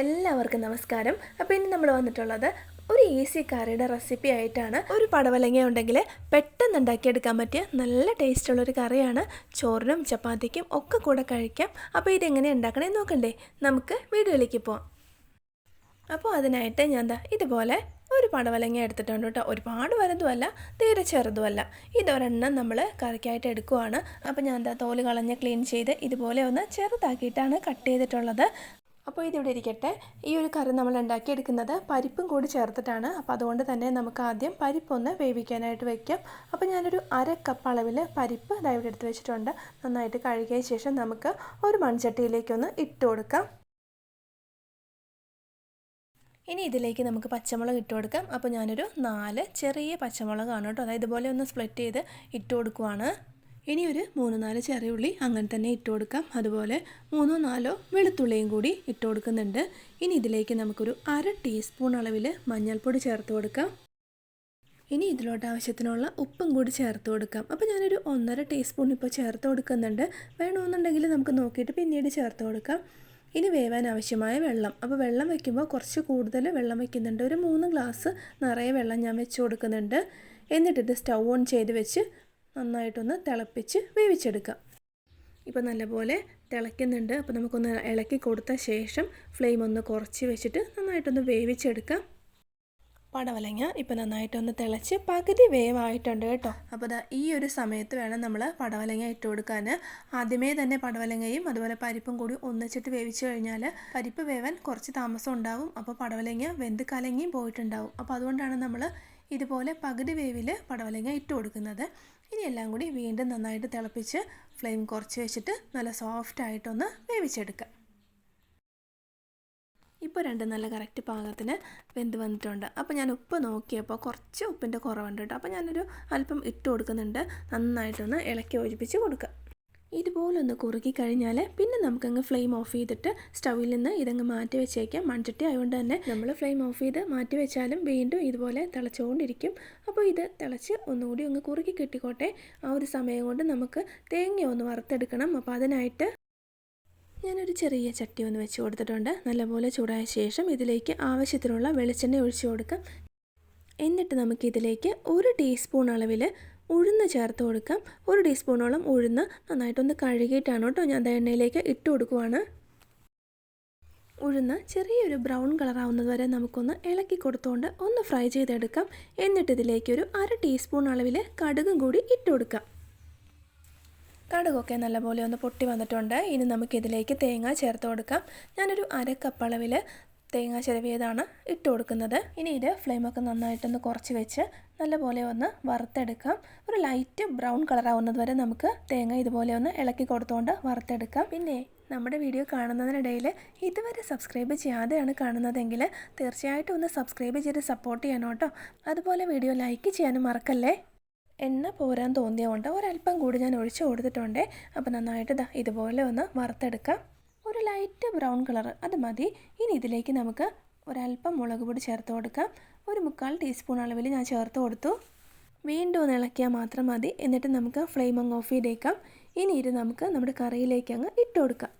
എല്ലാവർക്കും നമസ്കാരം. അപ്പോൾ ഇനി നമ്മൾ വന്നിട്ടുള്ളത് ഒരു ഈസി കറിയുടെ റെസിപ്പി ആയിട്ടാണ്. ഒരു പടവലങ്ങ ഉണ്ടെങ്കിൽ പെട്ടെന്ന് ഉണ്ടാക്കിയെടുക്കാൻ പറ്റിയ നല്ല ടേസ്റ്റുള്ള ഒരു കറിയാണ്. ചോറിനും ചപ്പാത്തിക്കും ഒക്കെ കൂടെ കഴിക്കാം. അപ്പോൾ ഇതെങ്ങനെ ഉണ്ടാക്കണേ നോക്കണ്ടേ? നമുക്ക് വീഡിയോയിലേക്ക് പോവാം. അപ്പോൾ അതിനായിട്ട് ഞാൻ ദാ ഇതുപോലെ ഒരു പടവലങ്ങ എടുത്തിട്ടുണ്ട് കേട്ടോ. ഒരുപാട് വലുതുമല്ല തീരെ ചെറുതുമല്ല. ഇതൊരെണ്ണം നമ്മൾ കറിക്കായിട്ട് എടുക്കുവാണ്. അപ്പോൾ ഞാൻ എന്താ തോൽ കളഞ്ഞ് ക്ലീൻ ചെയ്ത് ഇതുപോലെ ഒന്ന് ചെറുതാക്കിയിട്ടാണ് കട്ട് ചെയ്തിട്ടുള്ളത്. അപ്പോൾ ഇതിവിടെ ഇരിക്കട്ടെ. ഈ ഒരു കറി നമ്മൾ ഉണ്ടാക്കിയെടുക്കുന്നത് പരിപ്പും കൂടി ചേർത്തിട്ടാണ്. അപ്പോൾ അതുകൊണ്ട് തന്നെ നമുക്ക് ആദ്യം പരിപ്പൊന്ന് വേവിക്കാനായിട്ട് വയ്ക്കാം അപ്പോൾ ഞാനൊരു അര കപ്പ് അളവിൽ പരിപ്പ് ഇതായിട്ട് എടുത്ത് വെച്ചിട്ടുണ്ട്. നന്നായിട്ട് കഴുകിയ ശേഷം നമുക്ക് ഒരു മൺചട്ടിയിലേക്കൊന്ന് ഇട്ട് കൊടുക്കാം. ഇനി ഇതിലേക്ക് നമുക്ക് പച്ചമുളക് ഇട്ട് കൊടുക്കാം. അപ്പോൾ ഞാനൊരു നാല് ചെറിയ പച്ചമുളകാണ് കേട്ടോ. അതായത് ഇതുപോലെ ഒന്ന് സ്പ്ലിറ്റ് ചെയ്ത് ഇട്ട് കൊടുക്കുവാണ്. ഇനി ഒരു മൂന്ന് നാല് ചെറിയ ഉള്ളി അങ്ങനെ തന്നെ ഇട്ട് കൊടുക്കാം. അതുപോലെ മൂന്നോ നാലോ വെളുത്തുള്ളിയും കൂടി ഇട്ട് കൊടുക്കുന്നുണ്ട്. ഇനി ഇതിലേക്ക് നമുക്കൊരു അര ടീസ്പൂൺ അളവിൽ മഞ്ഞൾപ്പൊടി ചേർത്ത് കൊടുക്കാം. ഇനി ഇതിലോട്ട് ആവശ്യത്തിനുള്ള ഉപ്പും കൂടി ചേർത്ത് കൊടുക്കാം. അപ്പോൾ ഞാനൊരു ഒന്നര ടീസ്പൂൺ ഇപ്പോൾ ചേർത്ത് കൊടുക്കുന്നുണ്ട്. വേണമെന്നുണ്ടെങ്കിൽ നമുക്ക് നോക്കിയിട്ട് പിന്നീട് ചേർത്ത് കൊടുക്കാം. ഇനി വേവാൻ ആവശ്യമായ വെള്ളം. അപ്പോൾ വെള്ളം വയ്ക്കുമ്പോൾ കുറച്ച് കൂടുതൽ വെള്ളം വയ്ക്കുന്നുണ്ട് ഒരു മൂന്ന് ഗ്ലാസ് നിറയെ വെള്ളം ഞാൻ വെച്ച് കൊടുക്കുന്നുണ്ട്. എന്നിട്ടിത് സ്റ്റൗ ഓൺ ചെയ്ത് വെച്ച് നന്നായിട്ടൊന്ന് തിളപ്പിച്ച് വേവിച്ചെടുക്കാം. ഇപ്പോൾ നല്ലപോലെ തിളയ്ക്കുന്നുണ്ട്. അപ്പോൾ നമുക്കൊന്ന് ഇളക്കി കൊടുത്ത ശേഷം ഫ്ലെയിം ഒന്ന് കുറച്ച് വെച്ചിട്ട് നന്നായിട്ടൊന്ന് വേവിച്ചെടുക്കാം. പടവലങ്ങ ഇപ്പോൾ നന്നായിട്ടൊന്ന് തിളച്ച് പകുതി വേവായിട്ടുണ്ട് കേട്ടോ. അപ്പോൾ ദാ ഈ ഒരു സമയത്ത് വേണം നമ്മൾ പടവലങ്ങ ഇട്ട് കൊടുക്കാൻ. ആദ്യമേ തന്നെ പടവലങ്ങയും അതുപോലെ പരിപ്പും കൂടി ഒന്നിച്ചിട്ട് വേവിച്ച് കഴിഞ്ഞാൽ പരിപ്പ് വേവാൻ കുറച്ച് താമസം ഉണ്ടാവും. അപ്പോൾ പടവലങ്ങ വെന്ത് കലങ്ങിയും പോയിട്ടുണ്ടാവും. അപ്പോൾ അതുകൊണ്ടാണ് നമ്മൾ ഇതുപോലെ പകുതി വേവിൽ പടവലങ്ങ ഇട്ട് കൊടുക്കുന്നത്. ഇനി എല്ലാം കൂടി വീണ്ടും നന്നായിട്ട് തിളപ്പിച്ച് ഫ്ലെയിം കുറച്ച് വെച്ചിട്ട് നല്ല സോഫ്റ്റായിട്ടൊന്ന് വേവിച്ചെടുക്കാം. ഇപ്പോൾ രണ്ട് നല്ല കറക്റ്റ് പാകത്തിന് വെന്ത് വന്നിട്ടുണ്ട്. അപ്പോൾ ഞാൻ ഉപ്പ് നോക്കിയപ്പോൾ കുറച്ച് ഉപ്പിന്റെ കുറവുണ്ട് കേട്ടോ. അപ്പോൾ ഞാനൊരു അല്പം ഇട്ട് കൊടുക്കുന്നുണ്ട്. നന്നായിട്ടൊന്ന് ഇളക്കി യോജിപ്പിച്ച് കൊടുക്കുക ഇതുപോലെ ഒന്ന് കുറുകി കഴിഞ്ഞാൽ പിന്നെ നമുക്കങ്ങ് ഫ്ലെയിം ഓഫ് ചെയ്തിട്ട് സ്റ്റൗവിൽ നിന്ന് ഇതങ്ങ് മാറ്റി വെച്ചേക്കാം. മൺചട്ടി ആയതുകൊണ്ട് തന്നെ നമ്മൾ ഫ്ലെയിം ഓഫ് ചെയ്ത് മാറ്റി വെച്ചാലും വീണ്ടും ഇതുപോലെ തിളച്ചുകൊണ്ടിരിക്കും അപ്പോൾ ഇത് തിളച്ച് ഒന്നുകൂടി ഒന്ന് കുറുകി കിട്ടിക്കോട്ടെ. ആ ഒരു സമയം കൊണ്ട് നമുക്ക് തേങ്ങ ഒന്ന് വറുത്തെടുക്കണം. അപ്പോൾ അതിനായിട്ട് ഞാനൊരു ചെറിയ ചട്ടി ഒന്ന് വെച്ച് കൊടുത്തിട്ടുണ്ട്. നല്ലപോലെ ചൂടായ ശേഷം ഇതിലേക്ക് ആവശ്യത്തിനുള്ള വെളിച്ചെണ്ണ ഒഴിച്ചു കൊടുക്കാം. എന്നിട്ട് നമുക്കിതിലേക്ക് ഒരു ടീസ്പൂൺ അളവിൽ ഉഴുന്ന് ചേർത്ത് കൊടുക്കാം. ഒരു ടീസ്പൂണോളം ഉഴുന്ന് നന്നായിട്ടൊന്ന് കഴുകിയിട്ടാണ് കേട്ടോ ഞാൻ എണ്ണയിലേക്ക് ഇട്ട് കൊടുക്കുവാണ്. ഉഴുന്ന് ചെറിയൊരു ബ്രൗൺ കളറാവുന്നത് വരെ നമുക്കൊന്ന് ഇളക്കി കൊടുത്തുകൊണ്ട് ഒന്ന് ഫ്രൈ ചെയ്തെടുക്കാം. എന്നിട്ട് ഇതിലേക്ക് ഒരു അര ടീസ്പൂൺ അളവിൽ കടുകും കൂടി ഇട്ട് കൊടുക്കാം. കടുകൊക്കെ നല്ലപോലെ ഒന്ന് പൊട്ടി വന്നിട്ടുണ്ട്. ഇനി നമുക്കിതിലേക്ക് തേങ്ങ ചേർത്ത് കൊടുക്കാം. ഞാനൊരു അര കപ്പ് അളവിൽ തേങ്ങ ചിരവിയതാണ് ഇട്ട് കൊടുക്കുന്നത്. ഇനി ഇത് ഫ്ലെയിമൊക്കെ നന്നായിട്ടൊന്ന് കുറച്ച് വെച്ച് നല്ലപോലെ ഒന്ന് വറുത്തെടുക്കാം. ഒരു ലൈറ്റ് ബ്രൗൺ കളറാവുന്നത് വരെ നമുക്ക് തേങ്ങ ഇതുപോലെ ഒന്ന് ഇളക്കി കൊടുത്തുകൊണ്ട് വറുത്തെടുക്കാം. പിന്നെ നമ്മുടെ വീഡിയോ കാണുന്നതിനിടയിൽ ഇതുവരെ സബ്സ്ക്രൈബ് ചെയ്യാതെയാണ് കാണുന്നതെങ്കിൽ തീർച്ചയായിട്ടും ഒന്ന് സബ്സ്ക്രൈബ് ചെയ്ത് സപ്പോർട്ട് ചെയ്യണം കേട്ടോ. അതുപോലെ വീഡിയോ ലൈക്ക് ചെയ്യാനും മറക്കല്ലേ? എണ്ണ പോരാൻ തോന്നിയതുകൊണ്ട് ഒരല്പം കൂടി ഞാൻ ഒഴിച്ചു കൊടുത്തിട്ടുണ്ട്. അപ്പോൾ നന്നായിട്ട് ഇതാ ഇതുപോലെ ഒന്ന് വറുത്തെടുക്കാം. ഒരു ലൈറ്റ് ബ്രൗൺ കളർ അത് മതി. ഇനി ഇതിലേക്ക് നമുക്ക് ഒരല്പം മുളക് പൊടി ചേർത്ത് കൊടുക്കാം. ഒരു മുക്കാൽ ടീസ്പൂൺ അളവിൽ ഞാൻ ചേർത്ത് കൊടുത്തു. വീണ്ടും ഒന്ന് ഇളക്കിയാൽ മാത്രം മതി. എന്നിട്ട് നമുക്ക് ഫ്ലെയിം അങ്ങ് ഓഫ് ചെയ്തേക്കാം. ഇനി ഇത് നമുക്ക് നമ്മുടെ കറിയിലേക്ക് അങ്ങ് ഇട്ട് കൊടുക്കാം.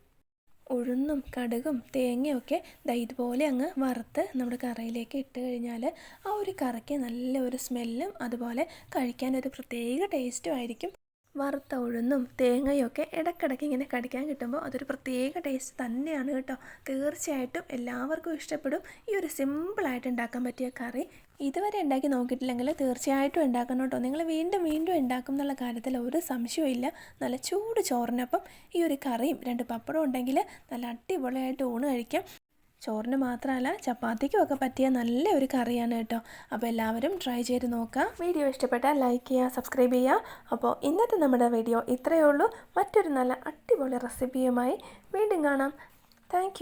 ഉഴുന്നും കടുകും തേങ്ങയൊക്കെ ദാ ഇതുപോലെ അങ്ങ് വറുത്ത് നമ്മുടെ കറിയിലേക്ക് ഇട്ട് കഴിഞ്ഞാൽ ആ ഒരു കറിക്ക് നല്ല ഒരു സ്മെല്ലും അതുപോലെ കഴിക്കാൻ ഒരു പ്രത്യേക ടേസ്റ്റും ആയിരിക്കും. വറുത്ത ഉഴുന്നും തേങ്ങയൊക്കെ ഇടയ്ക്കിടയ്ക്ക് ഇങ്ങനെ കടിക്കാൻ കിട്ടുമ്പോൾ അതൊരു പ്രത്യേക ടേസ്റ്റ് തന്നെയാണ് കേട്ടോ. തീർച്ചയായിട്ടും എല്ലാവർക്കും ഇഷ്ടപ്പെടും. ഈ ഒരു സിമ്പിളായിട്ട് ഉണ്ടാക്കാൻ പറ്റിയ കറി ഇതുവരെ ഉണ്ടാക്കി നോക്കിയിട്ടില്ലെങ്കിൽ തീർച്ചയായിട്ടും ഉണ്ടാക്കണം കേട്ടോ. നിങ്ങൾ വീണ്ടും വീണ്ടും ഉണ്ടാക്കും എന്നുള്ള കാര്യത്തിൽ ഒരു സംശയവും ഇല്ല. നല്ല ചൂട് ചോറിനൊപ്പം ഈ ഒരു കറിയും രണ്ട് പപ്പടവും ഉണ്ടെങ്കിൽ നല്ല അടിപൊളിയായിട്ട് ഊണ് കഴിക്കാം. ചോറിന് മാത്രമല്ല ചപ്പാത്തിക്കും ഒക്കെ പറ്റിയ നല്ല ഒരു കറിയാണ് കേട്ടോ. അപ്പോൾ എല്ലാവരും ട്രൈ ചെയ്ത് നോക്കുക. വീഡിയോ ഇഷ്ടപ്പെട്ടാൽ ലൈക്ക് ചെയ്യുക സബ്സ്ക്രൈബ് ചെയ്യുക. അപ്പോൾ ഇന്നത്തെ നമ്മുടെ വീഡിയോ ഇത്രയേ ഉള്ളൂ. മറ്റൊരു നല്ല അടിപൊളി റെസിപ്പിയുമായി വീണ്ടും കാണാം. താങ്ക്